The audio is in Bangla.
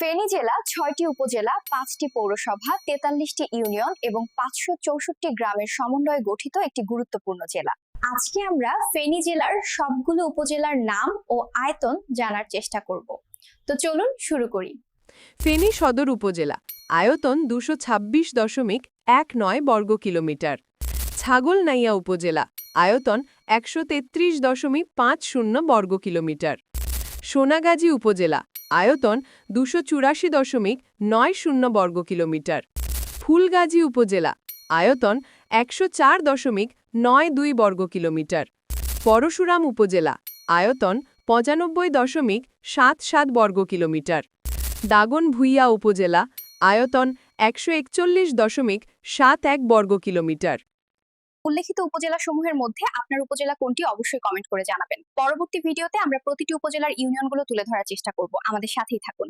ফেনী জেলা ছয়টি উপজেলা, পাঁচটি পৌরসভা, তেতাল্লিশটি ইউনিয়ন এবং পাঁচশো চৌষট্টি গ্রামের সমন্বয়ে গঠিত একটি গুরুত্বপূর্ণ জেলা। আজকে আমরা ফেনী জেলার সবগুলো উপজেলার নাম ও আয়তন জানার চেষ্টা করব। তো চলুন শুরু করি। ফেনী সদর উপজেলা, আয়তন দুশো ছাব্বিশ দশমিক এক নয় বর্গ কিলোমিটার। ছাগলনাইয়া উপজেলা, আয়তন একশো তেত্রিশ দশমিক পাঁচ শূন্য বর্গ কিলোমিটার। সোনাগাজী উপজেলা আয়তন দুশো চুরাশি দশমিক নয় শূন্য বর্গ কিলোমিটার। ফুলগাজী উপজেলা, আয়তন একশো চার দশমিক নয় দুই বর্গ কিলোমিটার। পরশুরাম উপজেলা, আয়তন পঁচানব্বই দশমিক সাত সাত বর্গ কিলোমিটার। দাগনভূঞা উপজেলা, আয়তন একশো একচল্লিশ দশমিক সাত এক বর্গ কিলোমিটার। উল্লেখিত উপজেলা সমূহের মধ্যে আপনার উপজেলা কোনটি অবশ্যই কমেন্ট করে জানাবেন। পরবর্তী ভিডিওতে আমরা প্রতিটি উপজেলার ইউনিয়নগুলো তুলে ধরার চেষ্টা করব। আমাদের সাথেই থাকুন।